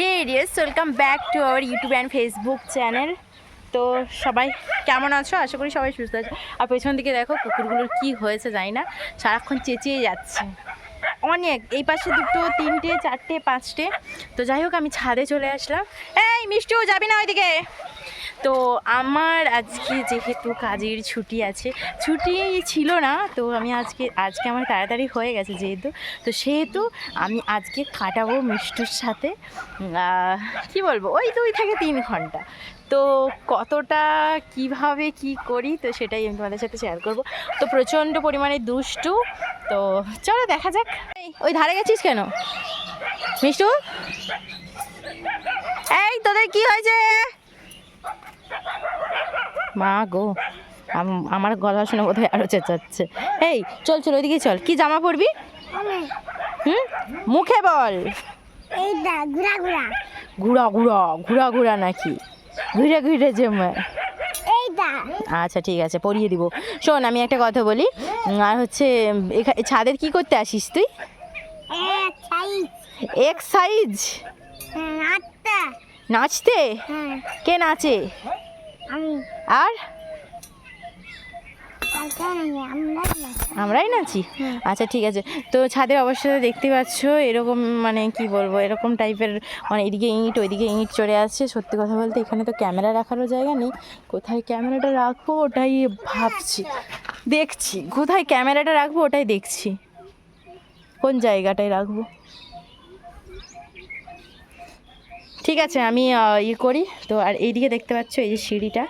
Hey Riya's welcome back to our YouTube and Facebook channel তো সবাই কেমন আছো? আশা করি সবাই সুস্থ আছে। আর পেছন দিকে দেখো কুকুরগুলোর কী হয়েছে জানি না। সারাক্ষণ চেঁচিয়ে যাচ্ছে। অনেক। এই পাশে দুটো, তিনটে, চারটে, পাঁচটে। তো যাই হোক, আমি ছাদে চলে আসলাম। এই মিষ্টিও যাবি না ওইদিকে? তো আমার আজকে যেহেতু কাজের ছুটি আছে, ছুটি ছিল না, তো আমি আজকে আজকে আমার তাড়াতাড়ি হয়ে গেছে যেহেতু, তো সেহেতু আমি আজকে কাটাবো মিষ্টুর সাথে কি বলব, ওই দুই থেকে তিন ঘণ্টা। তো কতটা, কীভাবে, কি করি, তো সেটাই আমি তোমাদের সাথে শেয়ার করব। তো প্রচণ্ড পরিমাণে দুষ্টু, তো চলো দেখা যাক। ওই ধারে গেছিস কেন? মিষ্টু? এই তোদের কি হয়েছে? মা গো আম- আমার গলা শুনে বোধহয় আরও চেঁচাচ্ছে। এই চল চল ওইদিকে চল। কি জামা পরবি? হুম? মুখে বল। এই দা ঘুরা ঘুরা। ঘুরা ঘুরা ঘুরা ঘুরা নাকি? ঘুরে ঘুরে জমে। এই দা। আচ্ছা ঠিক আছে পরিয়ে দিব। শোন আমি একটা কথা বলি। আর হচ্ছে এখানে ছাদের কি করতে আসিস তুই? এক সাইজ। এক সাইজ? হ্যাঁ নাচতে? হ্যাঁ। কে নাচে? আর? আমরাই নাচি? আচ্ছা ঠিক আছে। তো ছাদের অবস্থাটা দেখতে পাচ্ছ, এরকম মানে কি বলব, এরকম টাইপের মানে এদিকে ইঁট, ওইদিকে ইঁট চড়ে আসছে। সত্যি কথা বলতে এখানে তো ক্যামেরা রাখারও জায়গা নেই। কোথায় ক্যামেরাটা রাখব ওটাই ভাবছি। দেখছি, কোথায় ক্যামেরাটা রাখব ওটাই দেখছি। কোন জায়গাটায় রাখব? ঠিক আছে, আমি ইয়ে করি। তো, আর এইদিকে দেখতে পাচ্ছ, এই যে সিঁড়িটা,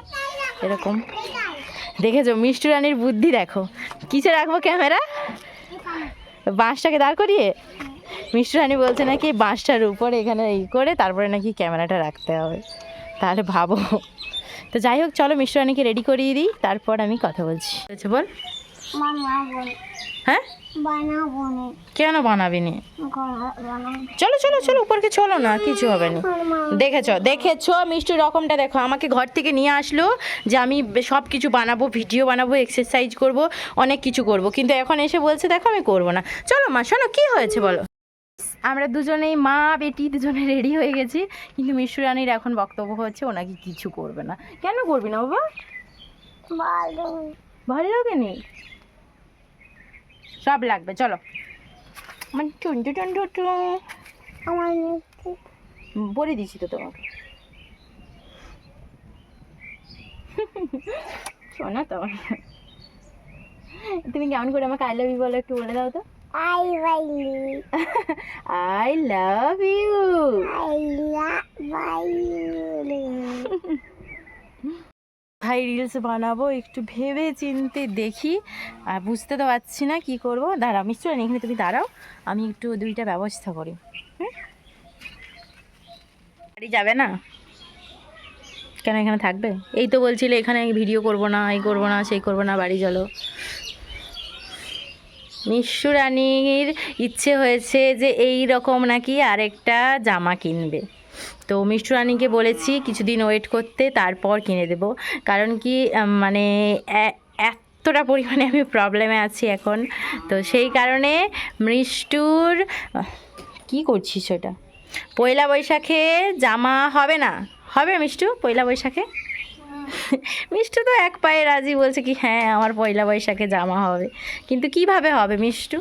এরকম। দেখেছ? মিষ্টি রানীর বুদ্ধি দেখো। কিসে রাখব ক্যামেরা? বাঁশটাকে দাঁড় করিয়ে? মিষ্টি রানী বলছে নাকি বাঁশটার উপরে এখানে ই করে, তারপরে নাকি ক্যামেরাটা রাখতে হবে। তাহলে ভাবো। তো যাই হোক, চলো মিষ্টি রানীকে রেডি করিয়ে দিই, তারপর আমি কথা বলছি, বল। হ্যাঁ? বানাবো কেন বানাবি নি বানাবো চলো চলো চলো উপরকে চলো না কিছু হবে না। দেখেছ দেখেছ মিষ্টি রকমটা দেখো। আমাকে ঘর থেকে নিয়ে আসলো যে আমি সব কিছু বানাবো ভিডিও বানাবো এক্সারসাইজ করব অনেক কিছু করব। কিন্তু এখন এসে বলছে দেখো আমি করব না। চলো মা শোনো কি হয়েছে বলো? আমরা দুজনেই মা বেটি দুজনে রেডি হয়ে গেছি। কিন্তু মিষ্টি রানীর এখন বক্তব্য হচ্ছে ওনাকে কিছু করবে না। কেন করবি না বাবা? ভালো ভালো লাগে নি সব লাগবে চলো। মানে টু আমার বলে দিছি তো তোমাকে। শোনা তো। তুমি কেমন করে আমাকে আই লাভ ইউ বলো একটু বলে দাও তো। I I love you I লা বাইলি ভাই রিলস বানাবো একটু ভেবে চিনতে দেখি। আর বুঝতে তো পারছি না কি করব। দাঁড়াও মিস্টার এখানে তুমি দাঁড়াও, আমি একটু দুইটা ব্যবস্থা করি, হুম? বাড়ি যাবে না? কেন এখানে থাকবে? এই তো বলছিলে এখানে ভিডিও করব না, এই করব না, সেই করব না, বাড়ি চলো। মিশু রানীর ইচ্ছে হয়েছে যে এই রকম নাকি আরেকটা জামা কিনবে। তো মিষ্টু রানীকে বলেছি কিছুদিন ওয়েট করতে, তারপর কিনে দেব। কারণ কি মানে এতটা পরিমাণে আমি প্রবলেমে আছি এখন। তো সেই কারণে মিষ্টুর, কি করছিস ওটা? পয়লা বৈশাখে জামা হবে না? হবে মিষ্টু পয়লা বৈশাখে? মিষ্টু তো এক পায়ে রাজি বলছে কি হ্যাঁ আমার পয়লা বৈশাখে জামা হবে। কিন্তু কীভাবে হবে মিষ্টু?